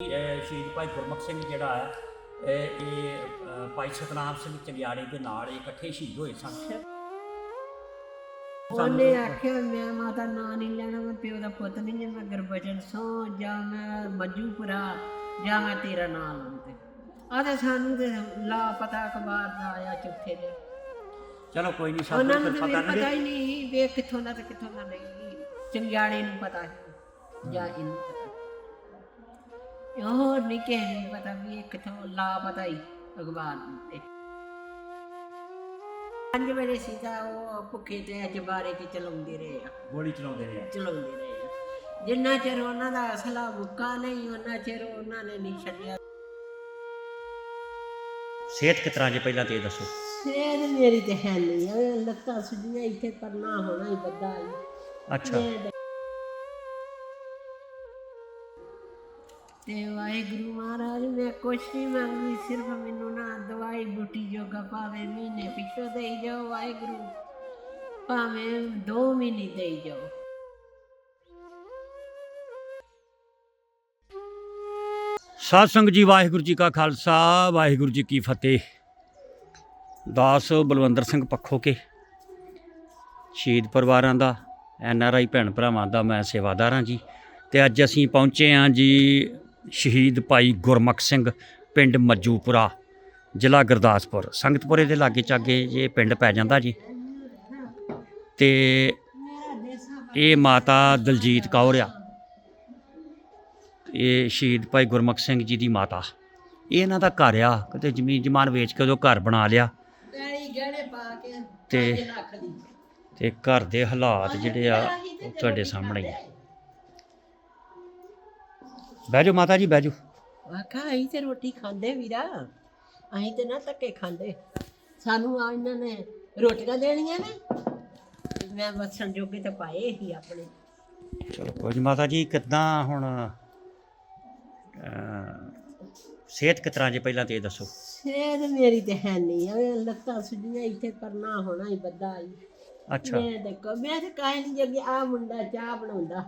ਸ਼ਹੀਦ ਭਾਈ ਗੁਰਮੁਖ ਸਿੰਘ ਜਿਹੜਾ ਹੈ ਇਹ ਭਾਈ ਸਤਨਾਮ ਸਿੰਘ ਚੰਗਿਆੜੇ ਦੇ ਨਾਲ ਇਕੱਠੇ ਸ਼ਹੀਦ ਹੋਏ ਸਨ। ਉਹਨੇ ਆਖਿਆ ਮੈਂ ਮਾਤਾ ਨਾਂ ਨਹੀਂ ਲੈਣਾ ਮੈਂ ਪਿਓ ਦਾ ਪੁੱਤ ਨਹੀਂ ਮੈਂ ਗੁਰਬਚਨ ਸੋ ਜਾਂ ਮੈਂ ਮੰਜੂਪੁਰਾ ਜਾਂ ਮੈਂ ਤੇਰਾ ਨਾਂ ਲਵਾਂਤੇ ਆਦੇ ਸਾਨੂੰ ਤੇ ਲਾ ਪਤਾ ਅਖਬਾਰ ਦਾ ਆਇਆ ਚੁੱਥੇ ਦੇ ਚਲੋ ਕੋਈ ਨਹੀਂ ਸਾਨੂੰ ਪਤਾ ਨਹੀਂ ਹੀ ਨਹੀਂ ਵੀ ਕਿੱਥੋਂ ਦਾ ਤੇ ਕਿੱਥੋਂ ਦਾ ਨਹੀਂ। ਚੰਗਿਆੜੇ ਨੂੰ ਪਤਾ ਹੈ ਜਾਂ ਇਹਨੂੰ ਹੋਰ ਨਹੀਂ ਕਿਸੇ ਨੂੰ ਪਤਾ ਵੀ ਇਹ ਕਿੱਥੋਂ ਲਾ ਪਤਾ ਹੀ ਅਖਬਾਰ ਤੇ ਪੰਜ ਵਜੇ ਸੀਤਾ ਉਹ ਭੁੱਖੇ ਤੇ ਜਬਾਰੇ ਚ ਚਲਾਉਂਦੇ ਰਹੇ ਆ। ਗੋਲੀ ਚਲਾਉਂਦੇ ਰਹੇ ਆ। ਚਲਾਉਂਦੇ ਰਹੇ ਆ। ਜਿੰਨਾ ਚਿਰ ਉਹਨਾਂ ਦਾ ਅਸਲਾ ਮੁੱਕਾ ਨਹੀਂ ਉਹਨਾਂ ਚਿਰ ਉਹਨਾਂ ਨੇ ਨਹੀਂ ਛੱਡਿਆ। ਸਿਹਤ ਕਿਸ ਤਰ੍ਹਾਂ ਜੇ ਪਹਿਲਾਂ ਤੇ ਇਹ ਦੱਸੋ? ਸੇਧ ਮੇਰੀ ਤੇ ਹੈ ਨਹੀਂ ਲੱਤਾਂ ਸੁਜੀਆਂ ਇੱਥੇ ਪਰਨਾ ਹੋਣਾ ਹੀ ਬੱਦਾ ਹੀ। ਅੱਛਾ। ਤੇ ਵਾਹਿਗੁਰੂ ਮਹਾਰਾਜ, ਮੈਂ ਕੁਛ ਨਹੀਂ ਮੰਗਦੀ, ਸਿਰਫ ਮੈਨੂੰ ਨਾ ਦਵਾਈ ਬੂਟੀ ਜੋਗਾ ਭਾਵੇਂ ਮਹੀਨੇ ਪਿੱਛੋਂ ਦੇਈ ਜਾਓ ਵਾਹਿਗੁਰੂ, ਭਾਵੇਂ 2 ਮਹੀਨੇ ਦੇਈ ਜਾਓ। ਸਾਧ ਸੰਗਤ ਜੀ, ਵਾਹਿਗੁਰੂ ਜੀ ਕਾ ਖਾਲਸਾ, ਵਾਹਿਗੁਰੂ ਜੀ ਕੀ ਫਤਿਹ। ਦਾਸ ਬਲਵੰਦਰ ਸਿੰਘ ਪੱਖੋ ਕੇ, ਸ਼ਹੀਦ ਪਰਿਵਾਰਾਂ ਦਾ, ਐਨ ਆਰ ਆਈ ਭੈਣ ਭਰਾਵਾਂ ਦਾ ਮੈਂ ਸੇਵਾਦਾਰ ਹਾਂ ਜੀ। ਤੇ ਅੱਜ ਅਸੀਂ ਪਹੁੰਚੇ ਹਾਂ ਜੀ ਸ਼ਹੀਦ ਭਾਈ ਗੁਰਮੁਖ ਸਿੰਘ ਪਿੰਡ ਮੱਜੂਪੁਰਾ ਜ਼ਿਲ੍ਹਾ ਗੁਰਦਾਸਪੁਰ। ਸੰਗਤਪੁਰੇ ਦੇ ਲਾਗੇ ਚਾਗੇ ਇਹ ਪਿੰਡ ਪੈ ਜਾਂਦਾ ਜੀ। ਤੇ ਇਹ ਮਾਤਾ ਦਲਜੀਤ ਕੌਰ ਆ। ਇਹ ਸ਼ਹੀਦ ਭਾਈ ਗੁਰਮੁਖ ਸਿੰਘ ਜੀ ਦੀ ਮਾਤਾ। ਇਹ ਇਹਨਾਂ ਦਾ ਘਰ ਆ ਕਿਤੇ ਜ਼ਮੀਨ ਜਮਾਨ ਵੇਚ ਕੇ ਉਹ ਘਰ ਬਣਾ ਲਿਆ। ਤੇ ਘਰ ਦੇ ਹਾਲਾਤ ਜਿਹੜੇ ਆ ਉਹ ਤੁਹਾਡੇ ਸਾਹਮਣੇ ਹੀ ਆ। ਬਹਿ ਜਾਓ ਮਾਤਾ ਜੀ ਬਹਿ ਜਾਓ। ਆਖਾ ਅਸੀਂ ਤੇ ਰੋਟੀ ਖਾਂਦੇ ਵੀਰਾ। ਅਸੀਂ ਤੇ ਨਾ ਧੱਕੇ ਖਾਂਦੇ। ਸਾਨੂੰ ਆ ਇਹਨਾਂ ਨੇ ਰੋਟੀਆਂ ਦੇਣੀਆਂ ਨੇ। ਮੈਂ ਵਸਣ ਜੋਗੇ ਤੇ ਪਾਏ ਹੀ ਆਪਣੇ। ਚਲੋ ਕੋਈ ਮਾਤਾ ਜੀ ਕਿੱਦਾਂ ਹੁਣ ਅਹ, ਸਿਹਤ ਕਿਸ ਤਰ੍ਹਾਂ ਜੇ ਪਹਿਲਾਂ ਤੇ ਇਹ ਦੱਸੋ। ਸੇਧ ਮੇਰੀ ਤੇ ਹੈ ਨਹੀਂ ਐ ਲੱਤਾਂ ਸੁਜੀਆਂ ਇੱਥੇ ਪਰਨਾ ਹੋਣਾ ਹੀ ਬੱਦਾ ਹੀ। ਅੱਛਾ। ਮੈਂ ਕੋ ਮੈਂ ਤੇ ਕਾਹ ਨਹੀਂ ਜਗੀ ਆ ਮੁੰਡਾ ਚਾਹ ਬਣਾਉਂਦਾ।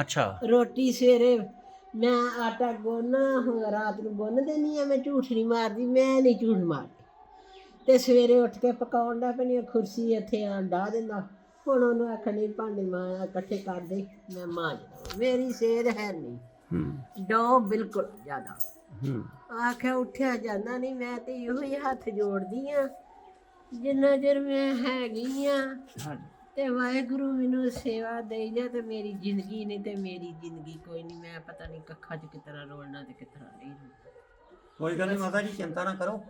ਅੱਛਾ। ਰੋਟੀ ਸਵੇਰੇ ਮੈਂ ਆਟਾ ਗੁੰਨ ਰਾਤ ਨੂੰ ਗੁੰਨ ਦੇਣੀ ਆ ਮੈਂ ਝੂਠ ਨਹੀਂ ਮਾਰਦੀ ਮੈਂ ਨਹੀਂ ਝੂਠ ਮਾਰਦੀ। ਤੇ ਸਵੇਰੇ ਉੱਠ ਕੇ ਪਕਾਉਣ ਦਾ ਪੈਣੀ ਕੁਰਸੀ ਇੱਥੇ ਆ ਡਾ ਦਿੰਦਾ। ਹੁਣ ਉਹਨੂੰ ਆਖਣੀ ਭਾਂਡੇ ਮਾਂ ਇਕੱਠੇ ਕਰ ਦੇ ਮੈਂ ਦਵਾਂ ਮੇਰੀ ਸੇਧ ਹੈ ਨਹੀਂ। ਹੂੰ। ਡੋ ਬਿਲਕੁਲ ਜ਼ਿਆਦਾ। ਹੂੰ। ਆਖਿਆ ਉੱਠਿਆ ਜਾਂਦਾ ਨਹੀਂ ਮੈਂ ਤੇ ਇਹੋ ਹੀ ਹੱਥ ਜੋੜਦੀ ਆ ਜਿੰਨਾ ਚਿਰ ਮੈਂ ਹੈਗੀ ਆ ਤੇ ਵਾਹਿਗੁਰੂ ਮੈਨੂੰ ਸੇਵਾ ਦੇਈ ਜਾ ਤੇ ਮੇਰੀ ਜ਼ਿੰਦਗੀ ਨਹੀਂ ਤੇ ਮੇਰੀ ਜ਼ਿੰਦਗੀ ਕੋਈ ਨਹੀਂ। ਮੈਂ ਪਤਾ ਨਹੀਂ ਕੱਖਾਂ 'ਚ ਕਿਤਰਾ ਰੋਲਣਾ ਤੇ ਕਿਤਰਾ ਨਹੀਂ ਕੋਈ ਗੱਲ ਨਹੀਂ ਮਾਤਾ ਜੀ ਚਿੰਤਾ ਨਾ ਕਰੋ।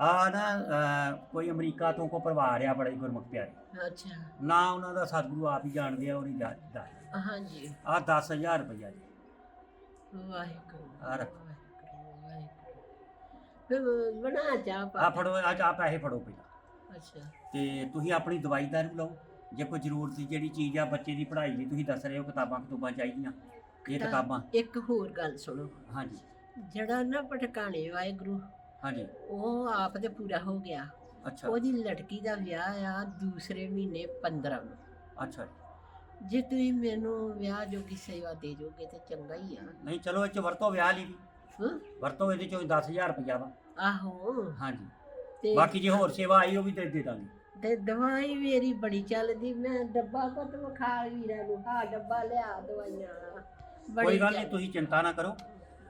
ਆ ਨਾ ਅਹ, ਕੋਈ ਅਮਰੀਕਾ ਤੋਂ ਕੋ ਪਰਿਵਾਰ ਆ ਬੜਾ ਹੀ ਗੁਰਮੁਖ ਪਿਆਰੇ। ਅੱਛਾ। ਨਾ ਉਹਨਾਂ ਦਾ ਸਤਿਗੁਰੂ ਆਪ ਹੀ ਜਾਣਦੇ ਆ ਉਹਦੀ ਦਾ। ਹਾਂਜੀ। ਆ 10000 ਰੁਪਇਆ ਜੀ। ਵਾਹਿਗੁਰੂ ਆ ਰੱਖੋ। ਵਾਹਿਗੁਰੂ, ਵਾਹਿਗੁਰੂ। ਫਿਰ ਬਣਾ ਚਾਹ ਆ ਪਾ ਫੜੋ ਆ ਆ ਪੈਸੇ ਫੜੋ ਪਹਿਲਾਂ। ਅੱਛਾ। ਤੇ ਤੁਸੀਂ ਆਪਣੀ ਦਵਾਈ ਦਾਰੂ ਲਓ। ਜੇ ਕੋਈ ਜ਼ਰੂਰਤ ਦੀ ਜਿਹੜੀ ਚੀਜ਼ ਆ ਬੱਚੇ ਦੀ ਪੜ੍ਹਾਈ ਦੀ ਤੁਸੀਂ ਦੱਸ ਰਹੇ ਹੋ ਕਿਤਾਬਾਂ ਕਿਤਾਬਾਂ ਚਾਹੀਦੀਆਂ ਇਹ ਤਾਂ- ਕਿਤਾਬਾਂ। ਇੱਕ ਹੋਰ ਗੱਲ ਸੁਣੋ। ਹਾਂਜੀ। ਜਿਹੜਾ ਨਾ ਪਟਕਾਣੇ ਵਾਹਿਗੁਰੂ ਹਾਂਜੀ। ਉਹ ਆਪ ਤੇ ਪੂਰਾ ਹੋ ਗਿਆ। ਅੱਛਾ। ਉਹਦੀ ਲੜਕੀ ਦਾ ਵਿਆਹ ਆ ਦੂਸਰੇ ਮਹੀਨੇ 15 ਨੂੰ। ਅੱਛਾ ਜੇ। ਤੁਸੀਂ ਮੈਨੂੰ ਵਿਆਹ ਜੋਗੀ ਸੇਵਾ ਦੇ ਜੋਗੇ ਤੇ ਚੰਗਾ ਹੀ ਆ। ਨਹੀਂ ਚਲੋ ਇਹ ਚ ਵਰਤੋ ਵਿਆਹ ਲਈ ਵੀ। ਹਾਂ। ਵਰਤੋ ਇਹਦੇ ਚੋਂ 10000 ਰੁਪਇਆ ਵਾ। ਆਹੋ। ਹਾਂਜੀ। ਤੇ ਬਾਕੀ ਜੇ ਹੋਰ ਸੇਵਾ ਆਈ ਉਹ ਵੀ ਦੇ ਦੇ ਦਾਂਗੇ। ਤੇ ਦਵਾਈ ਮੇਰੀ ਬੜੀ ਚੱਲਦੀ ਮੈਂ ਡੱਬਾ ਕੱਟ ਵਿਖਾ ਵੀਰਾਂ ਨੂੰ ਹਾਂ ਡੱਬਾ ਲਿਆ ਦਵਾਈਆਂ ਵਾਲਾ। ਬੜੀ ਕੋਈ ਗੱਲ ਨਹੀਂ ਤੁਸੀਂ ਚਿੰਤਾ ਨਾ ਕਰੋ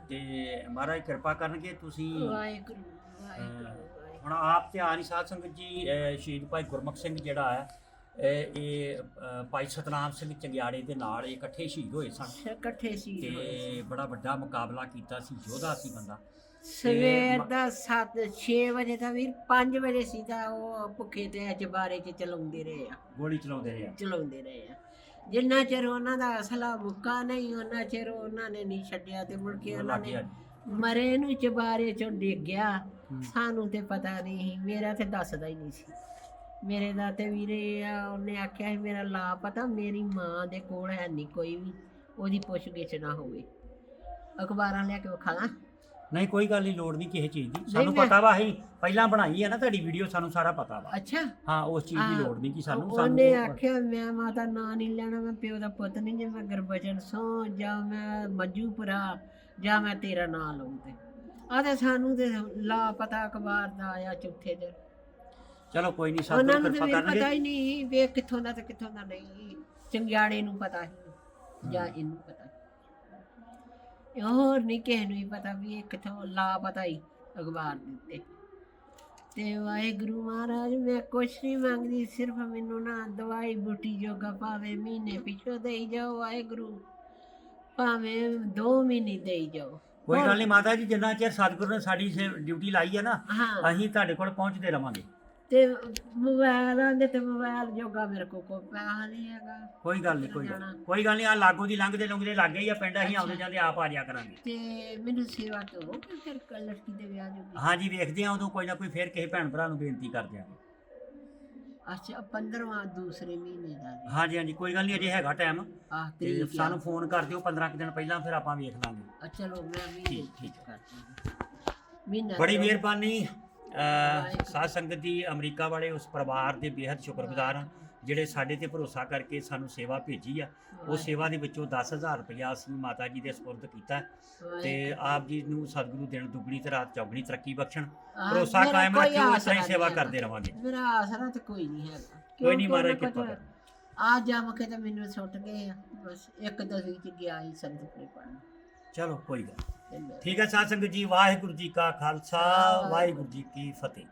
ਤੇ ਮਹਾਰਾਜ ਕਿਰਪਾ ਕਰਨਗੇ ਤੁਸੀਂ ਵਾਹਿਗੁਰੂ ਵਾਹਿਗੁਰੂ ਵਾਹਿਗੁਰੂ। ਹੁਣ ਆਪ ਤੇ ਆ ਨਹੀਂ ਸਾਧ ਸੰਗਤ ਜੀ ਅਹ ਸ਼ਹੀਦ ਭਾਈ ਗੁਰਮੁਖ ਸਿੰਘ ਜਿਹੜਾ ਹੈ ਇਹ ਇਹ ਅਹ ਭਾਈ ਸਤਨਾਮ ਸਿੰਘ ਚੰਗਿਆੜੇ ਦੇ ਨਾਲ ਇਕੱਠੇ ਸ਼ਹੀਦ ਹੋਏ ਸਨ ਇਕੱਠੇ ਸੀ ਤੇ ਬੜਾ ਵੱਡਾ ਮੁਕਾਬਲਾ ਕੀਤਾ ਸੀ ਯੋਧਾ ਸੀ ਬੰਦਾ ਸਵੇਰ ਦਾ 7 6 ਵਜੇ ਦਾ ਵੀਰ 5 ਵਜੇ ਸੀ ਤਾਂ ਉਹ ਭੁੱਖੇ ਤੇ ਜਬਾਰੇ ਚ ਚਲਾਉਂਦੇ ਰਹੇ ਆ। ਗੋਲੀ ਚਲਾਉਂਦੇ ਰਹੇ ਆ। ਚਲਾਉਂਦੇ ਰਹੇ ਆ। ਜਿੰਨਾ ਚਿਰ ਉਹਨਾਂ ਦਾ ਅਸਲਾ ਮੁੱਕਾ ਨਹੀਂ ਉਹਨਾਂ ਚਿਰ ਉਹਨਾਂ ਨੇ ਨਹੀਂ ਛੱਡਿਆ ਤੇ ਮੁੜ ਕੇ ਉਹਨਾਂ ਨੇ। ਮਰੇ ਨੂੰ ਚਬਾਰੇ ਚੋਂ ਡਿੱਗ ਗਿਆ। ਹੂੰ। ਸਾਨੂੰ ਤੇ ਪਤਾ ਨਹੀਂ ਮੇਰਾ ਤੇ ਦੱਸਦਾ ਹੀ ਨਹੀਂ ਸੀ। ਮੇਰੇ ਦਾ ਤੇ ਵੀਰੇ ਆ ਉਹਨੇ ਆਖਿਆ ਸੀ ਮੇਰਾ ਲਾ ਪਤਾ ਮੇਰੀ ਮਾਂ ਦੇ ਕੋਲ ਹੈ ਨਹੀਂ ਕੋਈ ਵੀ ਉਹਦੀ ਪੁੱਛ ਗਿੱਛ ਨਾ ਹੋਵੇ। ਅਖਬਾਰਾਂ ਲੈ ਕੇ ਵਿਖਾਣਾ ਨਹੀਂ ਕੋਈ ਗੱਲ ਨਹੀਂ ਲੋੜ ਨਹੀਂ ਕਿਸੇ ਚੀਜ਼ ਦੀ। ਸਾਨੂੰ ਮੈਂ- ਪਤਾ ਵਾ ਅਸੀਂ ਪਹਿਲਾਂ ਬਣਾਈ ਹੈ ਨਾ ਤੁਹਾਡੀ ਵੀਡੀਓ ਸਾਨੂੰ ਸਾਰਾ ਪਤਾ ਵਾ। ਅੱਛਾ। ਹਾਂ ਉਸ ਚੀਜ਼ ਦੀ ਹਾਂ, ਲੋੜ ਨਹੀਂ ਕਿ ਸਾਨੂੰ ਉਹਨੇ ਸਾਨੂੰ ਆਖਿਆ ਮੈਂ ਮਾਤਾ ਨਾਂ ਨਹੀਂ ਲੈਣਾ ਮੈਂ ਪਿਓ ਦਾ ਪੁੱਤ ਨਹੀਂ ਜੇ ਮੈਂ ਗੁਰਬਚਨ ਸੋ ਜਾਂ ਮੈਂ ਮੰਜੂਪੁਰਾ ਜਾਂ ਮੈਂ ਤੇਰਾ ਨਾਂ ਲਊਂ ਤੇ। ਆਦੇ ਸਾਨੂੰ ਤੇ ਲਾ ਪਤਾ ਅਖਬਾਰ ਦਾ ਆਇਆ ਚੌਥੇ ਦਿਨ। ਚਲੋ ਕੋਈ ਨਹੀਂ ਉਹਨਾਂ ਤੋਂ ਨੂੰ ਤੇ ਕਿਰਪਾ ਵੀ ਪਤਾ ਕਰਨਗੇ ਹੀ ਨਹੀਂ ਵੀ ਇਹ ਕਿੱਥੋਂ ਦਾ ਤੇ ਕਿੱਥੋਂ ਦਾ ਨਹੀਂ ਚੰਗਿਆੜੇ ਨੂੰ ਪਤਾ ਸੀ ਜਾਂ ਇਹਨੂੰ ਪਤਾ। ਹੋਰ ਨਹੀਂ ਕਿਸੇ ਨੂੰ ਪਤਾ ਵੀ ਇਹ ਕਿੱਥੋਂ ਲਾ ਪਤਾ ਹੀ ਅਖਬਾਰ ਦੇ ਉੱਤੇ। ਤੇ ਵਾਹਿਗੁਰੂ ਮਹਾਰਾਜ ਮੈਂ ਕੁਛ ਨਹੀਂ ਮੰਗਦੀ ਸਿਰਫ ਮੈਨੂੰ ਨਾ ਦਵਾਈ ਬੂਟੀ ਜੋਗਾ ਭਾਵੇਂ ਮਹੀਨੇ ਪਿੱਛੋਂ ਦੇਈ ਜਾਓ ਵਾਹਿਗੁਰੂ ਭਾਵੇਂ 2 ਮਹੀਨੇ ਦੇਈ ਜਾਓ। ਕੋਈ ਗੱਲ ਨਹੀਂ ਮਾਤਾ ਜੀ ਜਿੰਨਾ ਚਿਰ ਸਤਿਗੁਰੂ ਨੇ ਸਾਡੀ ਡਿਊਟੀ ਲਾਈ ਹੈ ਨਾ ਹਾਂ। ਅਸੀਂ ਤੁਹਾਡੇ ਕੋਲ ਪਹੁੰਚਦੇ ਰਵਾਂਗੇ। ਤੇ ਮੋਬਾਈਲਾਂ ਦੇ ਤੇ ਮੋਬਾਈਲ ਜੋਗਾ ਮੇਰੇ ਕੋਲ ਕੋਈ ਪੈਸਾ ਨਹੀਂ ਹੈਗਾ ਕੋਈ ਗੱਲ ਨਹੀਂ ਕੋਈ ਗੱਲ। ਨੀ। ਕੋਈ ਗੱਲ ਨਹੀਂ ਆ ਲਾਗੋ ਦੀ ਲੰਘਦੇ ਲੰਘਦੇ ਲੱਗੇ ਹੀ ਆ ਪਿੰਡ ਅਸੀਂ ਆਉਂਦੇ। ਜਾਂਦੇ ਆਪ ਆ ਜਾਇਆ ਕਰਾਂਗੇ ਤੇ ਮੈਨੂੰ ਸੇਵਾ ਕਰੋ ਕਿ ਫਿਰ ਕ- ਲੜਕੀ ਦੇ ਵਿਆਹ ਜੋਗੀ ਹਾਂਜੀ ਵੇਖਦੇ ਆ ਉਦੋਂ ਕੋਈ ਨਾ ਕੋਈ ਫੇਰ ਕਿਸੇ ਭੈਣ ਭਰਾ ਨੂੰ ਬੇਨਤੀ ਕਰ ਦਿਆਂਗੇ ਅੱਛਾ 15ਵਾਂ ਦੂਸਰੇ ਮਹੀਨੇ ਦਾ ਜੀ। ਹਾਂਜੀ ਹਾਂਜੀ ਕੋਈ ਗੱਲ ਨਹੀਂ ਅਜੇ ਹੈਗਾ ਟਾਈਮ ਆਹ ਤੇ ਤਰੀਕ ਸਾਨੂੰ ਫੋਨ ਕਰ ਦਿਓ 15 ਕੁ ਦਿਨ ਪਹਿਲਾਂ ਫਿਰ ਆਪਾਂ ਵੇਖ ਲਾਂਗੇ ਆ ਚਲੋ ਮੈਂ ਮਹੀਨੇ ਠੀਕ, ਠੀਕ। ਕਰਦੀ ਹਾਂ। ਮਹੀਨਾ ਬੜੀ ਤੋਂ- ਮਿਹਰਬਾਨੀ ਸਾਧ ਸੰਗਤ ਦੀ ਅਮਰੀਕਾ ਵਾਲੇ ਉਸ ਪਰਿਵਾਰ ਦੇ ਬੇहद ਸ਼ੁਕਰਗੁਜ਼ਾਰ ਹਾਂ ਜਿਹੜੇ ਸਾਡੇ ਤੇ ਭਰੋਸਾ ਕਰਕੇ ਸਾਨੂੰ ਸੇਵਾ ਭੇਜੀ ਆ। ਉਹ ਸੇਵਾ ਦੇ ਵਿੱਚੋਂ 10000 ਰੁਪਇਆ ਅਸੀਂ ਮਾਤਾ ਜੀ ਦੇ ਸਪੁਰਦ ਕੀਤਾ। ਤੇ ਆਪ ਜੀ ਨੂੰ ਸਤਿਗੁਰੂ ਦਿਨ ਦੁੱਗਣੀ ਤੇ ਰਾਤ ਚੌਗਣੀ ਤਰੱਕੀ ਬਖਸ਼ਣ। ਭਰੋਸਾ ਮੇਰਾ ਕਾਇਮ ਰੱਖਿਓ ਇਸ ਤਰ੍ਹਾਂ ਸੇਵਾ ਨਹੀਂ ਕਰਦੇ। ਰਵਾਂਗੇ। ਮੇਰਾ ਆਸਰਾ ਤੇ ਕੋਈ ਨਹੀਂ ਹੈਗਾ। ਕੋਈ ਨਹੀਂ ਉਹਨੇ ਕਿਰਪਾ ਕਰ। ਆ ਜਮ ਕੇ ਤੇ ਮੈਨੂੰ ਸੁੱਟ ਗਏ ਆ। ਬਸ ਇੱਕ ਦਸਵੀਂ ਚ ਗਿਆ ਹੀ ਸੰਗਤ ਨੇ ਪੜਨ ਚਲੋ ਕੋਈ ਗੱਲ ਠੀਕ ਹੈ ਸਾਧ ਸੰਗਤ ਜੀ ਵਾਹਿਗੁਰੂ ਜੀ ਕਾ ਖਾਲਸਾ ਵਾਹਿਗੁਰੂ ਜੀ ਕੀ ਫਤਿਹ।